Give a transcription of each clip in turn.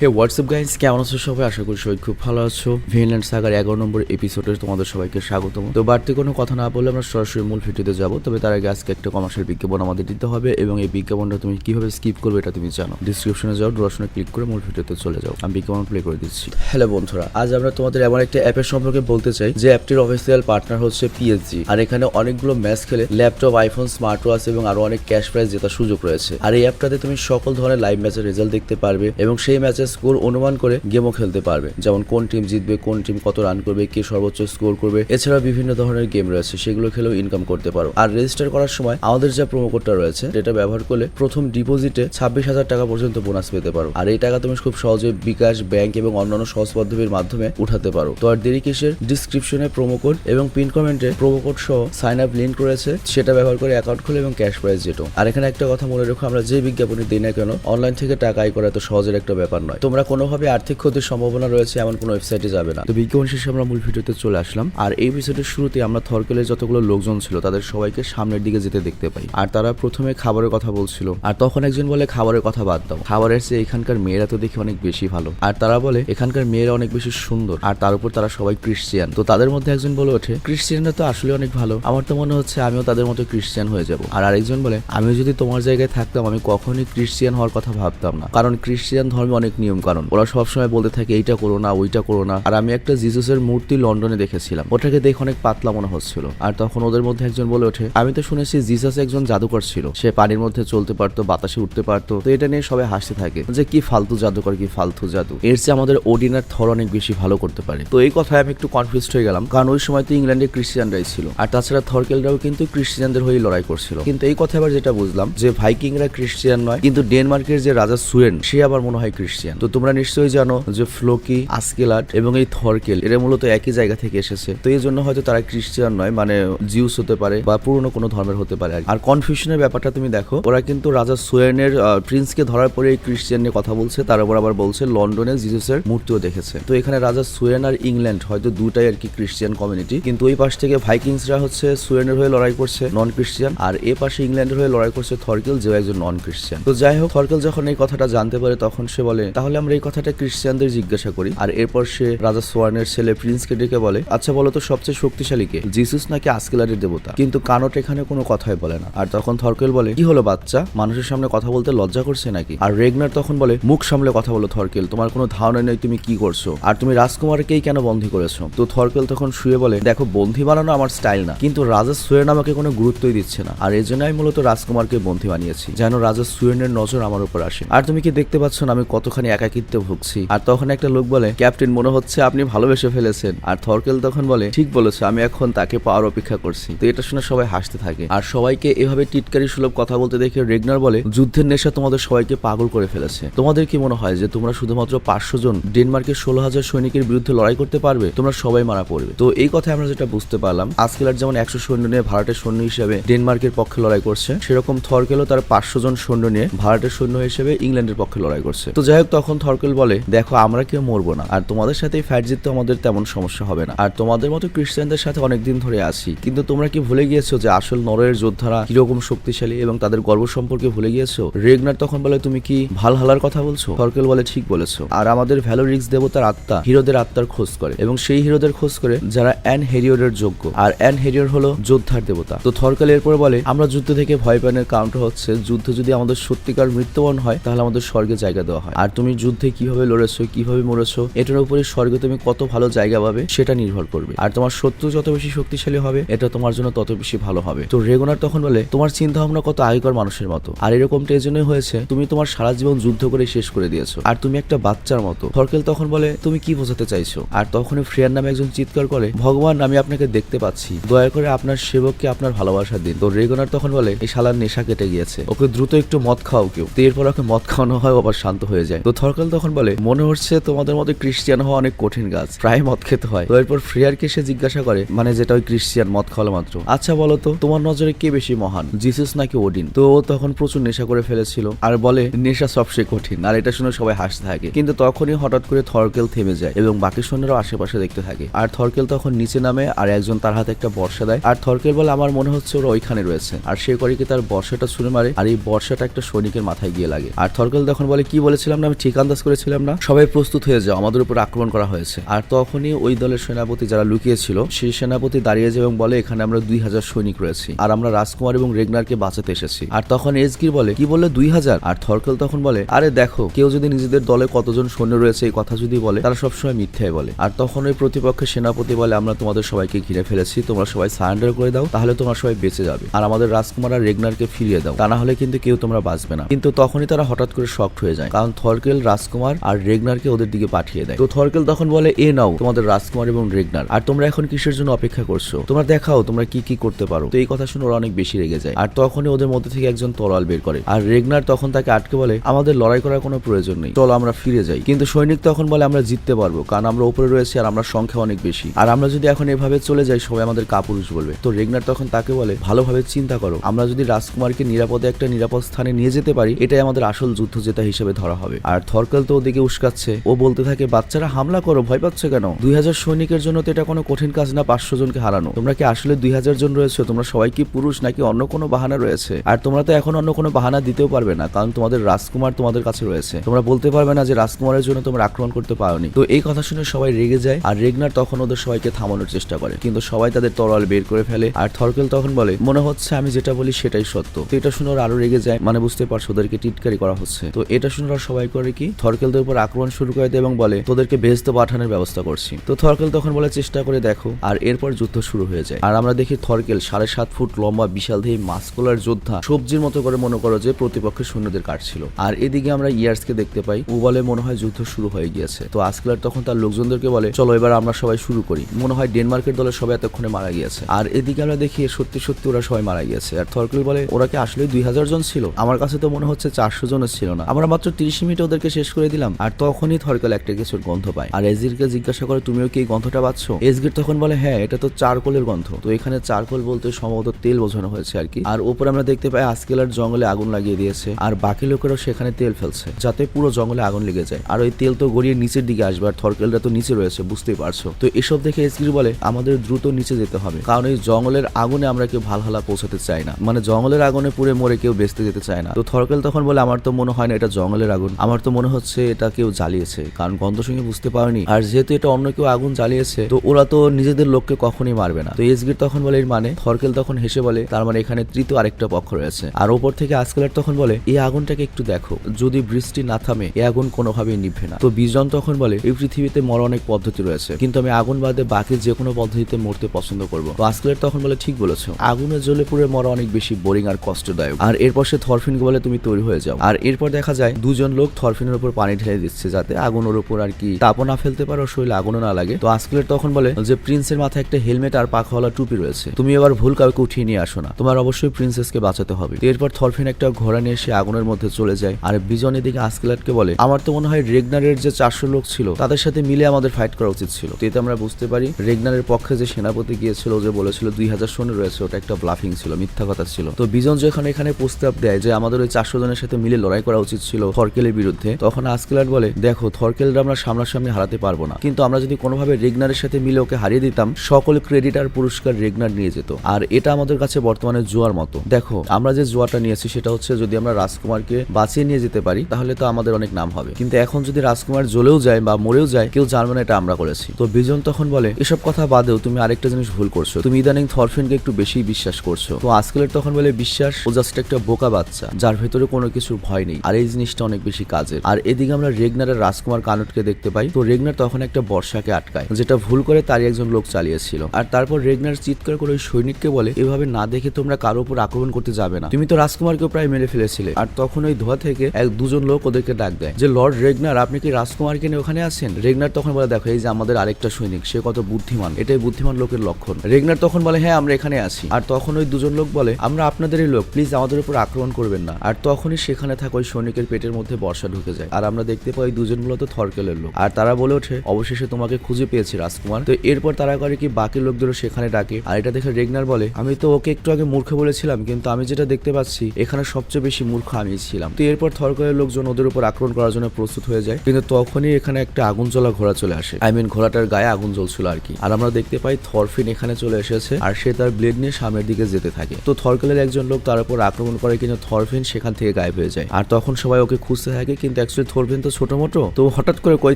হে WhatsApp guys কেমন আছো সবাই? আশা করি সবাই খুব ভালো আছো। ভিনল্যান্ড সাগার এগারো নম্বর এপিসোডে তোমাদের সবাইকে স্বাগতম। তো বাড়তি কোনো কথা না বলে আমরা সরাসরি মূল ভিডিওতে যাব। তবে তার আগে আজকে একটা কমার্শিয়াল বিজ্ঞাপন আমাদের দিতে হবে এবং এই বিজ্ঞাপনটা তুমি কীভাবে স্কিপ করবে এটা তুমি জানো। ডিসক্রিপশনে যাও ড্রশনে ক্লিক করে মূল ভিডিওতে চলে যাও। আমি বিজ্ঞাপন প্লে করে দিচ্ছি। হ্যালো বন্ধুরা, আজ আমরা তোমাদের এমন একটা অ্যাপের সম্পর্কে বলতে চাই। যে অ্যাপটির অফিসিয়াল পার্টনার হচ্ছে পিএসজি আর এখানে অনেকগুলো ম্যাচ খেলে ল্যাপটপ আইফোন স্মার্ট ওয়াচ এবং আরও অনেক ক্যাশ প্রাইজ জেতার সুযোগ রয়েছে। আর এই অ্যাপটাতে তুমি সকল ধরনের লাইভ ম্যাচের রেজাল্ট দেখতে পারবে এবং সেই ম্যাচের স্কোর অনুমান করে গেমও খেলতে পারবে। যেমন কোন টিম জিতবে, কোন টিম কত রান করবে, কে সর্বোচ্চ স্কোর করবে এছাড়া বিভিন্ন ধরনের গেম রয়েছে, সেগুলো খেলেও ইনকাম করতে পারো। আর রেজিস্টার করার সময় আমাদের যা প্রোমো কোডটা রয়েছে এটা ব্যবহার করলে প্রথম ডিপোজিটে ছাব্বিশ হাজার টাকা পর্যন্ত বোনাস পেতে পারো। আর এই টাকা তুমি খুব সহজে বিকাশ ব্যাংক এবং অন্যান্য সহজ পদ্ধতির মাধ্যমে উঠাতে পারো। তো আর দেরি কিসের? ডিসক্রিপশনে প্রোমো কোড এবং পিন কমেন্টে প্রোমো কোড সহ সাইন আপ লিঙ্ক রয়েছে, সেটা ব্যবহার করে অ্যাকাউন্ট খুলে এবং ক্যাশ প্রাইজ যেটো। আর এখানে একটা কথা মনে রেখো, আমরা যে বিজ্ঞাপনই দিই না কেন অনলাইন থেকে টাকা আয় করা তো সহজের একটা ব্যাপার নয়। তোমরা কোনোভাবে আর্থিক ক্ষতির সম্ভাবনা রয়েছে এমন কোনো ওয়েবসাইটে যাবে না। তো বিজ্ঞাপন শেষে আমরা মূল ভিডিওতে চলে আসলাম। আর এই এপিসোডের শুরুতে আমরা থরকেলের যতগুলো লোকজন ছিল, তাদের সবাইকে সামনের দিকে যেতে দেখতে পাই। আর তারা প্রথমে খাবারের কথা বলছিল। আর তখন একজন বলে, খাবারের কথা বাদ দাও। খাবারের চেয়ে এখানকার মেয়েরা তো দেখি অনেক বেশি ভালো। আর তারা বলে, এখানকার মেয়েরা অনেক বেশি সুন্দর। আর তার উপর তারা সবাই ক্রিশ্চিয়ান তো তাদের মধ্যে একজন বলে ওঠে ক্রিশ্চিয়ানরা তো আসলে অনেক ভালো। আমার তো মনে হচ্ছে আমিও তাদের মতো ক্রিশ্চিয়ান হয়ে যাব। আর আরেকজন বলে আমি যদি তোমার জায়গায় থাকতাম, আমি কখনোই ক্রিশ্চিয়ান হওয়ার কথা ভাবতাম না। কারণ ক্রিশ্চিয়ান ধর্মে অনেক নিয়ম কারণ ওরা সবসময় বলতে থাকে, এইটা করো না, ওইটা করো না। আর আমি একটা জিসাসের মূর্তি লন্ডনে দেখেছিলাম। ওটাকে দেখে অনেক পাতলা মনে হচ্ছিল। আর তখন ওদের মধ্যে একজন বলে ওঠে, আমি তো শুনেছি জিসাস একজন জাদুকর ছিল। সে পানির মধ্যে চলতে পারতো, বাতাসে উঠতে পারতো। তো এটা নিয়ে সবাই হাসতে থাকে যে, কি ফালতু জাদুকর, কি ফালতু জাদু। এর চেয়ে আমাদের ওডিনার থর অনেক বেশি ভালো করতে পারে। তো এই কথায় আমি একটু কনফিউজ হয়ে গেলাম, কারণ ওই সময় তো ইংল্যান্ডে ক্রিশ্চিয়ানরাই ছিল। আর তাছাড়া থরকেলরাও কিন্তু ক্রিশ্চিয়ানদের হয়ে লড়াই করছিল। কিন্তু এই কথা আবার যেটা বুঝলাম যে, ভাইকিংরা ক্রিশ্চিয়ান নয়, কিন্তু ডেনমার্কের যে রাজা সুয়েন সে আবার মনে হয় ক্রিশ্চিয়ান তো তোমরা নিশ্চয়ই জানো যে ফ্লোকি, আসকেলাট এবং এই থরকেল, এরা মূলত একই জায়গা থেকে এসেছে। তো এই জন্য হয়তো তারা ক্রিশ্চিয়ান নয় মানে জিউস হতে পারে বা পুরনো কোনো ধর্মের হতে পারে আর কনফিউশনের ব্যাপারটা তুমি দেখো, ওরা কিন্তু রাজা সুয়েনের প্রিন্সকে ধরার পরে এই ক্রিশ্চিয়ান নিয়ে কথা বলছে, তার উপর আবার বলছে লন্ডনে জিজাসের মূর্তিও দেখেছে। তো এখানে রাজা সুয়েন আর ইংল্যান্ড হয়তো দুটাই আর কি ক্রিশ্চিয়ান কমিউনিটি কিন্তু ওই পাশ থেকে ভাইকিংসরা হচ্ছে সুয়েনের হয়ে লড়াই করছে নন ক্রিশ্চিয়ান আর এ পাশে ইংল্যান্ডের হয়ে লড়াই করছে থরকেল যে একজন নন ক্রিশ্চিয়ান তো যাই হোক, থরকেল যখন এই কথাটা জানতে পারে, তখন সে বলে তাহলে আমরা এই কথাটা ক্রিশ্চিয়ানদের জিজ্ঞাসা করি। আর এরপর সে রাজা সোয়ানের ছেলে প্রিন্সকে ডেকে বলে আচ্ছা বলো তো সবচেয়ে শক্তিশালী কে? জিসুস নাকি আসকেলারের দেবতা? কিন্তু কানট এখানে কোনো কথাই বলে না। আর তখন থরকেল বলে, কি হলো বাচ্চা? মানুষের সামনে কথা বলতে লজ্জা করছে নাকি? আর রেগনার তখন বলে, মুখ সামলে কথা বলো থরকেল, তোমার কোনো ধারণা নেই তুমি কি করছ? আর তুমি রাজকুমারকেই কেন বন্দী করেছ? তো থরকেল তখন শুয়ে বলে, দেখো, বন্দী বানানো আমার স্টাইল না, কিন্তু রাজা সুয়েন আমাকে কোনো গুরুত্বই দিচ্ছে না। আর এই জন্য আমি মূলত রাজকুমারকে বন্দী বানিয়েছি, যেন রাজা সুয়েনের নজর আমার উপর আসে। আর তুমি কি দেখতে পাচ্ছ না আমি কতখানি একাকিত্বে ভুগছি। আর তখন একটা লোক বলে, ক্যাপ্টেন, মনে হচ্ছে আপনি ভালোবেসে ফেলেছেন। আর থরকেল তখন বলে, ঠিক বলেছ, আমি এখন তাকে পাওয়ার অপেক্ষা করছি। তো এটা শুনে সবাই হাসতে থাকে। আর সবাইকে এভাবে টিটকারি সুলভ কথা বলতে দেখে রেগনার বলে, যুদ্ধের নেশা তোমাদের সবাইকে পাগল করে ফেলেছে। তোমাদের কি মনে হয় যে তোমরা শুধুমাত্র পাঁচশো জন ডেনমার্কের ষোলো হাজার সৈনিকের বিরুদ্ধে লড়াই করতে পারবে? তোমরা সবাই মারা পড়বে। তো এই কথায় আমরা যেটা বুঝতে পারলাম, আজকেলার যেমন একশো সৈন্য নিয়ে ভারতের সৈন্য হিসেবে ডেনমার্কের পক্ষে লড়াই করছে, সেরকম থরকেলও তার পাঁচশো জন সৈন্য নিয়ে ভারতের সৈন্য হিসেবে ইংল্যান্ডের পক্ষে লড়াই করছে। তো যাই হোক তখন থরকেল বলে, দেখো, আমরা কেউ মরবো না, আর তোমাদের সাথে ফাইট জিততে আমাদের তেমন সমস্যা হবে না। আর তোমাদের মতো ক্রিশ্চিয়ানদের সাথে অনেকদিন ধরে আছি। কিন্তু তোমরা কি ভুলে গিয়েছো যে আসল নরয়ের যোদ্ধারা কীরকম শক্তিশালী এবং তাদের গর্ব সম্পর্কে ভুলে গিয়েছো? রেগনার তখন বলে, তুমি কি ভালো হালার কথা বলছো? থরকেল বলে, ঠিক বলেছ। আর আমাদের ভ্যালোরিক্স দেবতার আত্মা হিরোদের আত্মার খোঁজ করে এবং সেই হিরোদের খোঁজ করে যারা অ্যান হেরিয়রের যোগ্য। আর অ্যান হেরিয়র হলো যোদ্ধার দেবতা। তো থরকেল এরপর বলে, আমরা যুদ্ধ থেকে ভয় পানের কাউন্টার হচ্ছে, যুদ্ধ যদি আমাদের সত্যিকার মৃত্যুবরণ হয়, তাহলে আমাদের স্বর্গে জায়গা দেওয়া হয়। আর তুমি যুদ্ধে কীভাবে লড়েছো, কীভাবে মরেছো, এটার উপরে স্বর্গে তুমি কত ভালো জায়গা পাবে সেটা নির্ভর করবে। আর তোমার শত্রু যত বেশি শক্তিশালী হবে, এটা তোমার জন্য তত বেশি ভালো হবে। তো রেগনার তখন বলে, তোমার চিন্তা ভাবনা কত আগেকার মানুষের মতো। আর এরকমটা এই হয়েছে, তুমি তোমার সারা জীবন যুদ্ধ করে শেষ করে দিয়েছ। আর তুমি একটা বাচ্চার মতো। ফরকেল তখন বলে, তুমি কি বোঝাতে চাইছো? আর তখনই ফ্রিয়ার নামে একজন চিৎকার করে, ভগবান, আমি আপনাকে দেখতে পাচ্ছি। দয়া করে আপনার সেবককে আপনার ভালোবাসা দিন। তো রেগনার তখন বলে, এই শালার নেশা কেটে গিয়েছে। ওকে দ্রুত একটু মদ খাও কেউ। তো এরপর ওকে মদ খাওয়ানো হয় আবার শান্ত হয়ে যায়। তো থরকাল তখন বলে, মনে হচ্ছে তোমাদের মতো ক্রিশ্চিয়ান হওয়া অনেক কঠিন কাজ। প্রায় মদ খেতে হয়। তো এরপর ফ্রিয়ারকে সে জিজ্ঞাসা করে মানে যেটা ওই ক্রিশ্চিয়ান মদ খাওয়ালো মাত্র? আচ্ছা বলো তো, তোমার নজরে কে বেশি মহান, জিসাস নাকি ওডিন? তো ও তখন প্রচুর নেশা করে ফেলেছিল আর বলে, নেশা সবচেয়ে কঠিন। আর এটা শুনে সবাই হাসতে থাকে। কিন্তু তখনই হঠাৎ করে থরকেল থেমে যায় এবং বাকি সৈন্যরাও আশেপাশে দেখতে থাকে। আর থরকেল তখন নিচে নামে আর একজন তার হাতে একটা বর্ষা দেয়। আর থরকেল বলে, আমার মনে হচ্ছে ওরা ওইখানে রয়েছে। আর সে করে কি তার বর্ষাটা ছুঁড়ে মারে আর এই বর্ষাটা একটা সৈনিকের মাথায় গিয়ে লাগে। আর থরকেল তখন বলে, কি বলেছিলাম না আমি ঠিক আন্দাজ করেছিলাম না। সবাই প্রস্তুত হয়ে যাও, আমাদের উপর আক্রমণ করা হয়েছে। আর তখনই ওই দলের সেনাপতি যারা লুকিয়েছিল, সেই সেনাপতি দাঁড়িয়ে যায় এবং বলে, এখানে আমরা দুই হাজার সৈনিক রয়েছি। আর আমরা রাজকুমার এবং রেগনারকে বাঁচাতে এসেছি। আর তখন এসগির বলে, কি বলে দুই হাজার? আর থরকেল তখন বলে, আরে দেখো, কেউ যদি নিজেদের দলে কতজন সৈন্য রয়েছে, এই কথা যদি বলে, তারা সবসময় মিথ্যাই বলে। আর তখন ওই প্রতিপক্ষের সেনাপতি বলে, আমরা তোমাদের সবাইকে ঘিরে ফেলেছি, তোমরা সবাই সারেন্ডার করে দাও, তাহলে তোমরা সবাই বেঁচে যাবে। আর আমাদের রাজকুমার আর রেগনারকে ফিরিয়ে দাও। তা না হলে কিন্তু কেউ তোমরা বাঁচবে না। কিন্তু তখনই তারা হঠাৎ করে শক্ট হয়ে যায়। কারণ থরকেল রাজকুমার আর রেগনারকে ওদের দিকে পাঠিয়ে দেয়। তো থরকেল তখন বলে, এ নাও, তোমাদের রাজকুমার এবং রেগনার, আর তোমরা এখন কিসের জন্য অপেক্ষা করছ? তোমরা দেখাও, তোমরা কি কি করতে পারো? তো এই কথা শুনে ওরা অনেক বেশি রেগে যায়। আর তখনই ওদের মধ্যে থেকে একজন তরোয়াল বের করে। আর রেগনার তখন তাকে আটকে বলে, আমাদের লড়াই করার কোনো প্রয়োজন নেই। চলো, আমরা ফিরে যাই। কিন্তু সৈনিক তখন বলে, আমরা জিততে পারব, কারণ আমরা উপরে রয়েছি আর আমরা সংখ্যা অনেক বেশি। আর আমরা যদি এখন এভাবে চলে যাই, সবাই আমাদের কাপুরুষ বলবে। তো রেগনার তখন তাকে বলে, ভালোভাবে চিন্তা করো। আমরা যদি রাজকুমারকে নিরাপদে একটা নিরাপদ স্থানে নিয়ে যেতে পারি, এটাই আমাদের আসল যুদ্ধ জেতা হিসেবে ধরা হবে। আর থরকেল তো ওদিকে উস্কাচ্ছে। ও বলতে থাকে, বাচ্চারা হামলা করো, ভয় পাচ্ছ কেন? দুই হাজার সৈনিকের জন্য তো এটা কোনো কঠিন কাজ না, পাঁচশো জনকে হারানো। তোমরা কি আসলে দুই হাজার জন রয়েছে? তোমরা সবাই কি পুরুষ নাকি অন্য কোনো বাহানা রয়েছে? আর তোমরা তো এখন অন্য কোনো বাহানা দিতেও পারবে না, কারণ তোমাদের রাজকুমার তোমাদের কাছে রয়েছে। তোমরা বলতে পারবে না যে রাজকুমারের জন্য তোমরা আক্রমণ করতে পারোনি। তো এই কথা শুনে সবাই রেগে যায়, আর রেগনার তখন ওদের সবাইকে থামানোর চেষ্টা করে। কিন্তু সবাই তাদের তরোয়াল বের করে ফেলে, আর থরকেল তখন বলে, মনে হচ্ছে আমি যেটা বলি সেটাই সত্য। তো এটা শুনে ওরা আরও রেগে যায় মানে বুঝতে পারছ ওদেরকে টিটকারি করা হচ্ছে। তো এটা শুনে ওরা সবাই করে কি, থরকেলদের উপর আক্রমণ শুরু করে দেয় এবং বলে, তোদেরকে বেহেস্ত পাঠানোর ব্যবস্থা করছি। তো থরকেল তখন বলে, চেষ্টা করে দেখো। আর এরপর যুদ্ধ শুরু হয়ে যায়। আর আমরা দেখি থরকেল সাড়ে সাত ফুট লম্বা, বিশাল দেহী মাস্কুলার যোদ্ধা সবজির মতো করে মনে করো যে প্রতিপক্ষের সৈন্যদের কাটছিল। আর এদিকে আমরা ইয়ার্সকে দেখতে পাই, ও বলে, মনে হয় যুদ্ধ শুরু হয়ে গিয়েছে। তো আজকেলার তখন তার লোকজনদেরকে বলে, চলো এবার আমরা সবাই শুরু করি। মনে হয় ডেনমার্কের দলের সবাই এতক্ষণে মারা গিয়েছে। আর এদিকে আমরা দেখি, সত্যি সত্যি ওরা সবাই মারা গিয়েছে। আর থরকেল বলে, ওরা কি আসলে দুই হাজার জন ছিল? আমার কাছে তো মনে হচ্ছে চারশো জনের ছিল না। আমরা মাত্র তিরিশ মিনিট ওদেরকে শেষ করে দিলাম? আর তখনই থরকেল একটা কিছুর গন্ধ পায়। আর এজিরকে জিজ্ঞাসা করে, তুমিও কি এই গন্ধটা পাচ্ছ? এজগির তখন বলে হ্যাঁ এটা তো চারকোলের গন্ধ। তো এখানে চারকোল বলতে সম্ভবত তেল বোঝানো হয়েছে আর কি। আর ওপরে আমরা দেখতে পাই, আজকেলার জঙ্গলে আগুন লাগিয়ে দিয়েছে। আর বাকি লোকেরাও সেখানে তেল ফেলছে, যাতে পুরো জঙ্গলে আগুন লেগে যায়। আর ওই তেল তো গড়িয়ে নিচের দিকে আসবে, আর থরকেলটা তো নিচে রয়েছে, বুঝতেই পারছ? তো এসব দেখে এসগির বলে, আমাদের দ্রুত নিচে যেতে হবে। কারণ এই জঙ্গলের আগুনে আমরা কেউ ভালহালা পৌঁছাতে চাই না। মানে জঙ্গলের আগুনে পুড়ে মরে কেউ বেঁচতে যেতে চায় না। তো থরকেল তখন বলে, আমার তো মনে হয় না এটা জঙ্গলের আগুন। আমার তো মনে হচ্ছে এটা কেউ জ্বালিয়েছে, কারণ গন্ধ সঙ্গে বুঝতে পারেনি। আর যেহেতু এটা অন্য কেউ আগুন জ্বালিয়েছে, তো ওরা তো নিজেদের লোককে কখনই মারবে না। তো এসগির তখন বলে এর মানে থরকেল তখন হেসে বলে, তার মানে এখানে তৃতীয় আরেকটা পক্ষ রয়েছে। আর ওপর থেকে আজকালের তখন বলে, এই আগুনটাকে একটু দেখো, যদি বৃষ্টি না থামে, এই আগুন কোনোভাবেই নিভবে না। তো বিজন তখন বলে, এই পৃথিবীতে মরা অনেক পদ্ধতি রয়েছে, কিন্তু আমি আগুন বাদে বাকি যে কোনো পদ্ধতিতে মরতে পছন্দ করব। তো আজকালের তখন বলে, ঠিক বলেছ। আগুনে জ্বলে পুড়ে মরা অনেক বেশি বোরিং আর কষ্টদায়ক। আর এরপর সে থরফিনকে বলে, তুমি তৈরি হয়ে যাও। আর এরপর দেখা যায়, দুজন লোক থরফিনের উপর পানি ঢেলে দিচ্ছে যাতে আগুন ওর উপর আর কি তাপও না ফেলতে পারো, শরীরে আগুনও না লাগে। তো আজকালের তখন বলে যে, প্রিন্সের মাথায় একটা হেলমেট আর পাখাওয়ালা টুপি রয়েছে। তুমি এবার ভুল কাউকে উঠিয়ে নিয়ে আসো না। তোমার অবশ্যই প্রিন্সেসকে বাঁচাতে হবে। এরপর থরফিন একটা ঘোড়া নিয়ে সে আগুনের মধ্যে চলে যায়। আর বিজন এদিকে আজকেলাটকে বলে, আমার তো মনে হয় রেগনারের যে চারশো লোক ছিল, তাদের সাথে মিলে আমাদের ফাইট করা উচিত ছিল। তো এতে আমরা বুঝতে পারি, রেগনারের পক্ষে যে সেনাপতি গিয়েছিল যে বলেছিল, দুই হাজার সৈন্য রয়েছে, ওটা একটা ব্লাফিং ছিল, মিথ্যা কথা ছিল। তো বিজন যখন এখানে প্রস্তাব দেয় যে, আমাদের ওই চারশো জনের সাথে মিলে লড়াই করা উচিত ছিল, থরকেলের বিরুদ্ধে তখন আজকেলার বলে, দেখো, থরকেলরা আমরা সামনাসামনি হারাতে পারব না। কিন্তু আমরা যদি কোনোভাবে রেগনারের সাথে মিলে ওকে হারিয়ে দিতাম, সকল ক্রেডিট আর পুরস্কার রেগনার নিয়ে যেত। আর এটা আমাদের কাছে বর্তমানে জোয়ার মতো। দেখো, আমরা যে জোয়াটা নিয়েছি, সেটা হচ্ছে যদি আমরা রাজকুমারকে বাঁচিয়ে নিয়ে যেতে পারি, তাহলে তো আমাদের অনেক নাম হবে। কিন্তু এখন যদি রাজকুমার জ্বলেও যায় বা মরেও যায়, কেউ জানবে না এটা আমরা করেছি। তো বিজন তখন বলে, এসব কথা বাদেও তুমি আরেকটা জিনিস ভুল করছ। তুমি ইদানিং থরফিনকে একটু বেশি বিশ্বাস করছ। তো আজকালের তখন বলে, বিশ্বাস, ও জাস্ট একটা বোকা বাচ্চা, যার ভেতরে কোনো কিছুর ভয় নেই। আর এই জিনিসটা অনেক বেশি কাজের আর এদিকে আমরা রেগনার রেগনারের রাজকুমার কানুটকে দেখতে পাই। তো রেগনার তখন একটা বর্ষাকে আটকায়, যেটা ভুল করে তারই একজন লোক চালিয়েছিল। আর তারপর রেগনার চিৎকার করে ওই সৈনিককে বলে, এভাবে না দেখে তোমরা কারও উপর আক্রমণ করতে যাবে না। তুমি তো রাজকুমারকে প্রায় মেরে ফেলেছিলে। আর তখন ওই ধোয়া থেকে এক দুজন লোক ওদেরকে ডাক দেয়, যে, লর্ড রেগনার, আপনি কি রাজকুমারকে নিয়ে ওখানে আছেন? রেগনার তখন বলে, দেখো, এই যে আমাদের আরেকটা সৈনিক, সে কত বুদ্ধিমান। এটাই বুদ্ধিমান লোকের লক্ষণ। রেগনার তখন বলে হ্যাঁ আমরা এখানে আছি। আর তখন ওই দুজন লোক বলে, আমরা আপনাদেরই লোক, প্লিজ আমাদের উপর আক্রমণ করবেন না। আর তখনই সেখানে থাকা ওই সৈনিকের পেটের মধ্যে বর্ষা ঢুকে। যায়। আর আমরা দেখতে পাই দুজন মূলত থরকেলের লোক। আর তারা বলে ওঠে, অবশেষে তোমাকে খুঁজে পেয়েছি রাজকুমার। তো এরপর তারা করে কি, বাকি লোকদেরও সেখানে ডাকে। আর এটা দেখে রেগনার বলে, আমি তো ওকে একটু আগে মূর্খ বলেছিলাম, কিন্তু আমি যেটা দেখতে পাচ্ছি, এখানে সবচেয়ে বেশি মূর্খ আমি ছিলাম। তো এরপর থরকেলের লোকজন ওদের উপর আক্রমণ করার জন্য প্রস্তুত হয়ে যায়। কিন্তু তখনই এখানে একটা আগুন জ্বলা ঘোড়া চলে আসে। আই মিন ঘোড়াটার গায়ে আগুন জ্বলছিল আর কি। আর আমরা দেখতে পাই থরফিন এখানে চলে এসেছে, আর সে তার ব্লেড নিয়ে সামনের দিকে যেতে থাকে। তো থরকেলের একজন লোক তার উপর আক্রমণ করে কিন্তু থরফিন সেখান থেকে গায়েব হয়ে যায়। আর তখন সবাই ওকে খুঁজতে থাকে, কিন্তু কিন্তু অ্যাকচুয়ালি থরফিন তো ছোট মোটো। তো হঠাৎ করে কই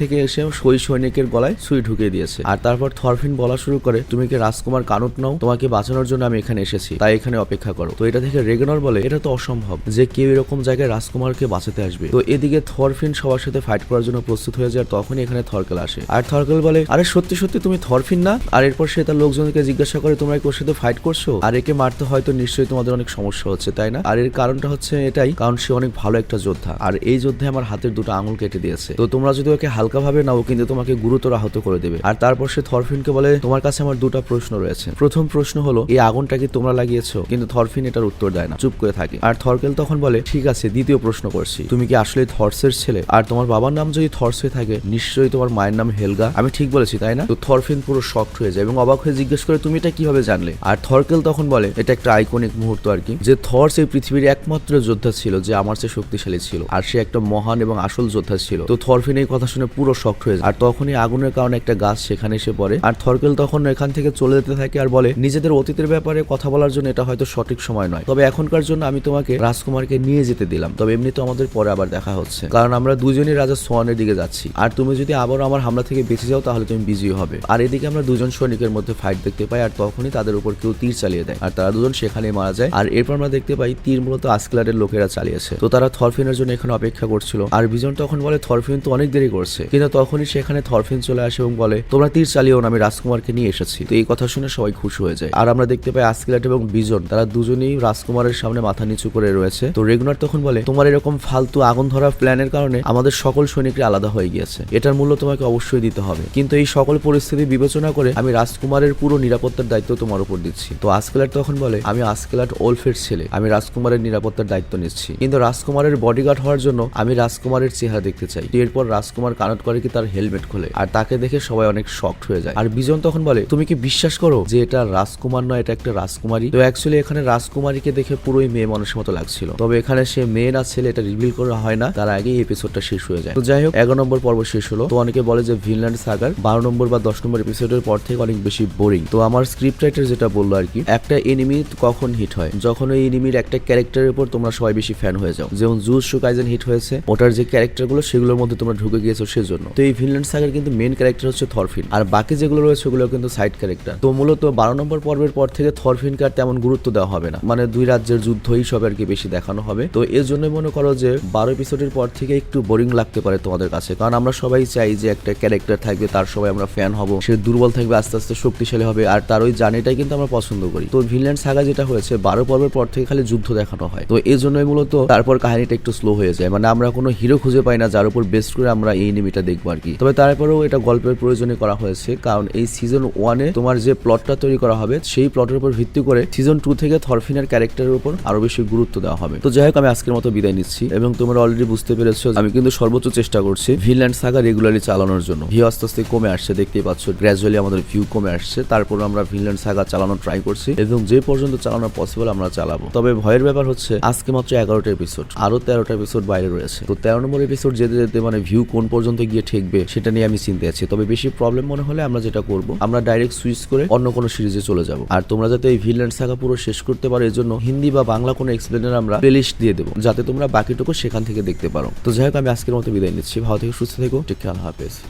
থেকে এসে সই সৈনিকের গলায় সুই ঢুকিয়ে দিয়েছে। আর তারপর থরফিন বলা শুরু করে, তুমি কি রাজকুমার কানুট নাও? তোমাকে বাঁচানোর জন্য আমি এখানে এসেছি। তাই এখানে অপেক্ষা করো। তো এটা থেকে রেগনার বলে, এটা তো অসম্ভব যে কেউ এরকম জায়গায় রাজকুমারকে বাঁচাতে আসবে। তো এদিকে থরফিন সবার সাথে ফাইট করার জন্য প্রস্তুত হয়ে যায় তখনই এখানে থরকেল আসে। আর থরকেল বলে, আরে সত্যি সত্যি তুমি থরফিন না? আর এরপর সে তার লোকজনকে জিজ্ঞাসা করে, তোমরা কি ওর সাথে ফাইট করছ? আর একে মারতে হয়তো নিশ্চয়ই তোমাদের অনেক সমস্যা হচ্ছে, তাই না? আর এর কারণটা হচ্ছে এটাই, কারণ সে অনেক ভালো একটা যোদ্ধা। আর এই যুদ্ধে আমার হাতের দুটো আঙুল কেটে দিয়েছে। তো তোমরা যদি ওকে হালকা ভাবে নাও কিন্তু তোমাকে গুরুতর আহত করে দেবে। আর তারপর সে থরফিনকে বলে, তোমার কাছে আমার দুটো প্রশ্ন রয়েছে। প্রথম প্রশ্ন হলো, এই আগুনটা কি তোমরা লাগিয়েছো? কিন্তু থরফিন এটার উত্তর দেয় না, চুপ করে থাকে। আর থরকেল তখন বলে, ঠিক আছে, দ্বিতীয় প্রশ্ন করছি। তুমি কি আসলে থর্সের ছেলে? আর তোমার বাবার নাম যদি থর্স হয়ে থাকে, নিশ্চয়ই তোমার মায়ের নাম হেলগা? আমি ঠিক বলেছি, তাই না? তো থরফিন পুরো শক্ট হয়ে যায় এবং অবাক হয়ে জিজ্ঞেস করে, তুমি এটা কীভাবে জানলে? আর থরকেল তখন বলে, এটা একটা আইকনিক মুহূর্ত আর কি, যে থর্স এই পৃথিবীর একমাত্র যোদ্ধা ছিল, যে আমার চেয়ে শক্তিশালী ছিল। আর সে একটা মহান এবং আসল যোদ্ধা ছিল। তো থরফিন এই কথা শুনে পুরো শক্ট হয়ে যায়। আর তখনই আগুনের কারণে একটা গাছ সেখানে এসে পড়ে। আর থরকেল তখন এখান থেকে চলে যেতে থাকে আর বলে, নিজেদের অতীতের ব্যাপারে কথা বলার জন্য এটা হয়তো সঠিক সময় নয়। তবে এখনকার জন্য আমি তোমাকে রাজকুমারকে নিয়ে যেতে দিলাম। তবে এমনি তো আমাদের পরে আবার দেখা হচ্ছে। কারণ আমরা দুজনই রাজা সোয়ানের দিকে যাচ্ছি। আর তুমি যদি আবারও আমার হামলা থেকে বেঁচে যাও, তাহলে তুমি বিজয়ী হবে। আর এদিকে আমরা দুজন সৈনিকের মধ্যে ফাইট দেখতে পাই। আর তখনই তাদের উপর কেউ তীর চালিয়ে দেয়। আর তারা দুজন সেখানে মারা যায়। আর এরপর আমরা দেখতে পাই, তীর মূলত আসক্লারের লোকেরা চালিয়েছে। তো তারা থরফিনের জন্য এখানে অপেক্ষা করছিল। আর বিজন তখন বলে, থরফিন তো অনেক দেরি করছে। কিন্তু তখনই সেখানে থরফিন চলে আসে এবং বলে, তোমরা তীর চালিয়েও না, আমি রাজকুমারকে নিয়ে এসেছি। তো এই কথা শুনে সবাই খুশি হয়ে যায়। আর আমরা দেখতে পাই আসকিলাট এবং বিজন, তারা দুজনেই রাজকুমারের সামনে মাথা নিচু করে রয়েছে। তো রেগুনার তখন বলে, তোমার এরকম ফালতু আগুন ধরা প্ল্যানের কারণে আমাদের সকল সৈনিকরা আলাদা হয়ে গিয়েছে। এটার মূল্য তোমাকে অবশ্যই দিতে হবে। কিন্তু এই সকল পরিস্থিতি বিবেচনা করে আমি রাজকুমারের পুরো নিরাপত্তার দায়িত্ব তোমার উপর দিচ্ছি। তো আসকেলাট তখন বলে, আমি আসকেলাট ওলফের ছেলে। আমি রাজকুমারের নিরাপত্তার দায়িত্ব নিচ্ছি। কিন্তু রাজকুমারের বডিগার্ড হওয়ার জন্য আমি রাজকুমারের চেহারা দেখতে চাই। এরপর রাজকুমার কানট করে কি তার হেলমেট খোলে। আর তাকে দেখে সবাই অনেক শকড হয়ে যায়। আর বিজন তখন বলে, তুমি কি বিশ্বাস করো যে এটা রাজকুমার নয়, এটা একটা রাজকুমারী? তো অ্যাকচুয়ালি এখানে রাজকুমারীকে দেখে পুরোই মেয়ে মানুষের মতো লাগছিল। তবে এখানে সে মেয়ে না, ছেলে এটা রিভিল করা হয় না। তার আগেই এপিসোডটা শেষ হয়ে যায়। তো যাই হোক, এগারো নম্বর পর্ব শেষ হলো। তো অনেকে বলে যে ভিনল্যান্ড সাগার বারো নম্বর বা দশ নম্বর এপিসোডের পর থেকে অনেক বেশি বোরিং তো আমার স্ক্রিপ্ট রাইটার যেটা বলল আর কি, একটা এনিমি কখন হিট হয়? যখন ওই এনিমির একটা ক্যারেক্টারের উপর তোমরা সবাই বেশি ফ্যান হয়ে যাও। যেমন জুস সুকাইজেন হিট হয়েছে ওটার যে ক্যারেক্টারগুলো সেগুলোর মধ্যে তোমরা ঢুকে গিয়েছো সেজন্য। তো এই ভিনল্যান্ড সাগার কিন্তু মেন ক্যারেক্টার হচ্ছে থরফিন। আর বাকি যেগুলো রয়েছে ওগুলো কিন্তু সাইড ক্যারেক্টার তো মূলত বারো নম্বর পর্বের পর থেকে থরফিনকে আর তেমন গুরুত্ব দেওয়া হবে না। মানে দুই রাজ্যের যুদ্ধ এইসব আর কি বেশি দেখানো হবে। তো এর জন্য মনে করো যে বারো এপিসোডের পর থেকে একটু বোরিং লাগতে পারে তোমাদের কাছে। কারণ আমরা সবাই চাই যে একটা ক্যারেক্টার থাকবে, তার সবাই আমরা ফ্যান হব। সে দুর্বল থাকবে, আস্তে আস্তে শক্তিশালী হবে। আর তার ওই জার্নিটাই কিন্তু আমরা পছন্দ করি। তো ভিনল্যান্ড সাগা যেটা হয়েছে, বারো পর্বের পর থেকে খালি যুদ্ধ দেখানো হয়। তো এই জন্যই মূলত তারপর কাহিনীটা একটু স্লো হয়ে যায়। মানে আমরা কোনো হিরো খুঁজে পাই না, যার উপর বেস্ট করে আমরা এই এনিমিটা দেখব আর কি। তবে তারপরেও এটা গল্পের প্রয়োজনে করা হয়েছে, কারণ এই সিজন ওয়ানে তোমার যে প্লটটা তৈরি করা হবে, সেই প্লটের উপর ভিত্তি করে সিজন টু থেকে থরফিনের ক্যারেক্টারের উপর আরও বেশি গুরুত্ব দেওয়া হবে। তো যাই হোক, আমি আজকের মতো বিদায় নিচ্ছি, এবং তোমরা অলরেডি বুঝতে পেরেছ আমি কিন্তু সর্বোচ্চ চেষ্টা করছি ভিনল্যান্ড সাগা রেগুলারলি চালানোর জন্য। ভিউ আস্তে আস্তে কমে আসছে, দেখতেই পাচ্ছ গ্র্যাজুয়ালি আমাদের ভিউ কমে আসছে। তারপর আমরা ভিনল্যান্ড সাগা চালানোর ট্রাই করছি, এবং যে পর্যন্ত চালানো পসিবল আমরা চালাবো। তবে ভয়ের ব্যাপার হচ্ছে, আজকে মাত্র এগারোটা এপিসোড আরও তেরোটা এপিসোড বাইরে রয়েছে। তো তেরো নম্বর এপিসোড যেতে যেতে মানে ভিউ কোন পর্যন্ত গিয়ে ঠেকবে, সেটা নিয়ে আমি চিন্তা আছি। তবে বেশি প্রবলেম মনে হলে আমরা যেটা করব, আমরা ডাইরেক্ট সুইচ করে অন্য কোনো সিরিজে চলে যাব। আর তোমরা যাতে এই ভিলেন সাগা পুরো শেষ করতে পারো, এজন্য জন্য হিন্দি বা বাংলা কোনো এক্সপ্লেনার আমরা প্লেলিস্ট দিয়ে দেবো, যাতে তোমরা বাকিটুকু সেখান থেকে দেখতে পারো। তো যাই হোক, আমি আজকের মতো বিদায় নিচ্ছি। ভালো থেকে, সুস্থ থেকো ঠিক আল্লাহ হাফেজ।